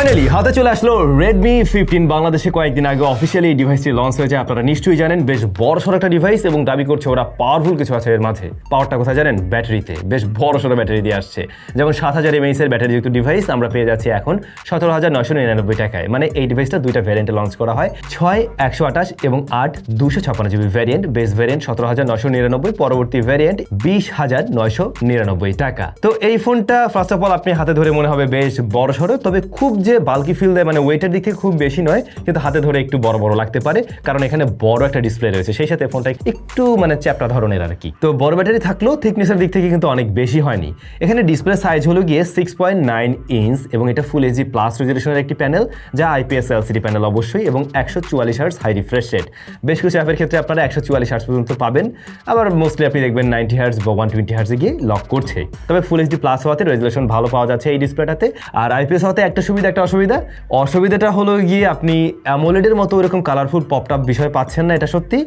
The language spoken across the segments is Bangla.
ফাইনালি হাতে চলে আসলো রেডমি ফিফটিন বাংলাদেশে কয়েকদিন আগে অফিসিয়ালি এই ডিভাইসটি লঞ্চ হয়েছে, আপনারা নিশ্চয়ই জানেন, বেশ বড় সড়ো একটা ডিভাইস এবং দাবি করছে ওরা পাওয়ারফুল কিছু আছে এর মাঝে। পাওয়ারটা কোথায় জানেন? ব্যাটারিতে বেশ বড় সড়ো ব্যাটারি দিয়ে আসছে। যেমন সাত হাজার এমএইচ এর ব্যাটারি ডিভাইস আমরা পেয়ে যাচ্ছি এখন সতেরো হাজার নয়শো নিরানব্বই টাকায়। মানে এই ডিভাইসটা দুইটা ভ্যারিয়েন্টে লঞ্চ করা হয়, ছয় একশো আঠাশ এবং আট দুশো ছাপ্পান্ন জিবি ভ্যারিয়েন্ট বেস ভ্যারিয়েন্ট সতেরো হাজার নয়শো নিরানব্বই, পরবর্তী ভ্যারিয়েন্ট বিশ হাজার নয়শো নিরানব্বই টাকা। তো এই ফোনটা ফার্স্ট অফ অল আপনি হাতে ধরে মনে হবে বেশ বড় সড়ো তবে খুব যে বাল্কি ফিল দেয় মানে ওয়েটের দিক থেকে খুব বেশি নয়, কিন্তু হাতে ধরে একটু বড় বড় লাগতে পারে। কারণ এখানে বড় একটা ডিসপ্লে রয়েছে। সেই সাথে ফোনটা একটু মানে চ্যাপটা ধরনের আর কি। তো বড় ব্যাটারি থাকলেও থিকনেসের দিক থেকে কিন্তু অনেক বেশি হয়নি। এখানে ডিসপ্লে সাইজ হলো গিয়ে সিক্স পয়েন্ট নাইন ইঞ্চ এবং এটা ফুল এইচডি প্লাস রেজলিউশনের একটি প্যানেল যা আইপিএস এলসিডি প্যানেল অবশ্যই, এবং একশো চুয়াল্লিশ হার্স হাই রিফ্রেশ রেট বেশ কিছু অ্যাপের ক্ষেত্রে আপনারা একশো চুয়াল্লিশ হার্স পর্যন্ত পাবেন। আবার মোস্টলি আপনি দেখবেন নাইনটি হার্স বা ওয়ান টোয়েন্টি হার্সে গিয়ে লক করছে। তবে ফুল এইচডি প্লাস হওয়াতে রেজলিউশন ভালো পাওয়া যাচ্ছে এই ডিসপ্লেটাতে আর আইপিএস হওয়াতে একটা সুবিধা একটা অসুবিধা। অসুবিধাটা হলো গিয়ে আপনি অ্যামোলেডের মতো এরকম কালারফুল পপটপ বিষয় পাচ্ছেন না এটা সত্যি।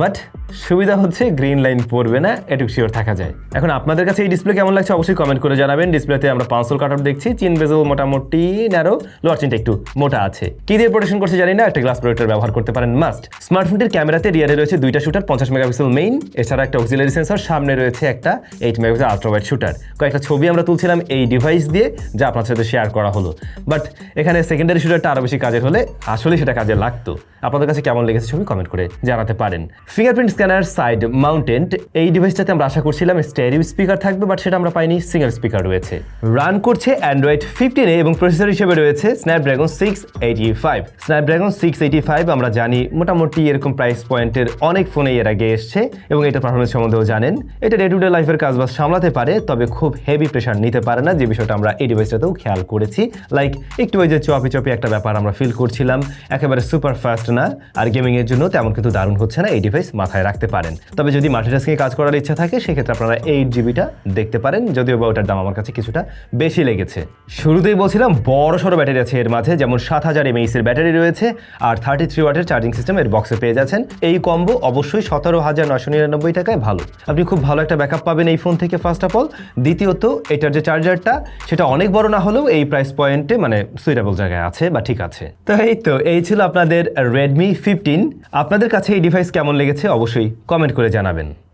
বাট সুবিধা হচ্ছে গ্রিন লাইন পড়বে না, এটুকু শিওর থাকা যায়। এখন আপনাদের কাছে এই ডিসপ্লে কেমন লাগছে অবশ্যই কমেন্ট করে জানাবেন। ডিসপ্লেতে আমরা পাঁচশোল কাটার দেখছি চিন বেজল মোটামুটি ন্যারো লোয়ার চিনটা একটু মোটা আছে। কি দিয়ে প্রোটেকশন করছে জানি না, একটা গ্লাস প্রোটেক্টর ব্যবহার করতে পারেন মাস্ট স্মার্টফোনটির ক্যামেরাতে রিয়ারে রয়েছে দুইটা শুটার পঞ্চাশ মেগাপিক্সেল মেইন এছাড়া একটা অক্সিলারি সেন্সর সামনে রয়েছে একটা এইট মেগাপিক্সেল আলট্রাওয়াইড শুটার কয়েকটা ছবি আমরা তুলছিলাম এই ডিভাইস দিয়ে, যা আপনার সাথে শেয়ার করা হলো। বাট এখানে সেকেন্ডারি শুটারটা আরও বেশি কাজের হলে আসলে সেটা কাজে লাগতো। আপনাদের কাছে কেমন লেগেছে ছবি কমেন্ট করে জানাতে পারেন। ফিঙ্গারপ্রিন্ট স্ক্যানার সাইড মাউন্টেন্ট এই ডিভাইসটাতে আমরা আশা করছিলাম স্টেরিও স্পিকার থাকবে বাট সেটা আমরা পাইনি সিঙ্গেল স্পিকার রয়েছে। রান করছে অ্যান্ড্রয়েড ফিফটিনে এবং প্রসেসর হিসেবে রয়েছে Snapdragon six eighty five Snapdragon six eighty five আমরা জানি, মোটামুটি এরকম প্রাইস পয়েন্টের অনেক ফোনে এর আগে এসছে এবং এটা পারফরমেন্স সম্বন্ধেও জানেন। এটা ডে টু ডে লাইফের কাজবাজ সামলাতে পারে, তবে খুব হেভি প্রেশার নিতে পারে না, যে বিষয়টা আমরা এই ডিভাইসটাতেও খেয়াল করেছি। লাইক একটু ওই যে চপি চপি একটা ব্যাপার আমরা ফিল করছিলাম, একেবারে সুপার ফাস্ট না, আর গেমিং এর জন্য তেমন কিন্তু দারুণ হচ্ছে না, এই ডিভাইস মাথায় রাখতে পারেন। তবে যদি মাল্টিটাস্কিং কাজ করার ইচ্ছা থাকে, সেক্ষেত্রে আপনারা এইট জিবিটা দেখতে পারেন, যদিও বা ওটার দাম আমার কাছে কিছুটা বেশি লেগেছে। শুরুতেই বলছিলাম, বড় সড়ো ব্যাটারি আছে এর মাঝে, যেমন সাত হাজার এমএইচ এর ব্যাটারি রয়েছে, আর থার্টি থ্রি ওয়াটের চার্জিং সিস্টেম এর বক্সে পেয়ে যাচ্ছেন। এই কম্বো অবশ্যই সতেরো হাজার নশো নিরানব্বই টাকায় ভালো। আপনি খুব ভালো একটা ব্যাকআপ পাবেন এই ফোন থেকে ফার্স্ট অফ অল দ্বিতীয়ত, এটার যে চার্জারটা সেটা অনেক বড় না হলেও এই প্রাইস পয়েন্টে মানে সুইটেবল জায়গায় আছে বা ঠিক আছে। তো এই তো, এই ছিল আপনাদের রেডমি ফিফটিন আপনাদের কাছে এই ডিভাইস কেমন লেগেছে অবশ্যই কমেন্ট করে জানাবেন।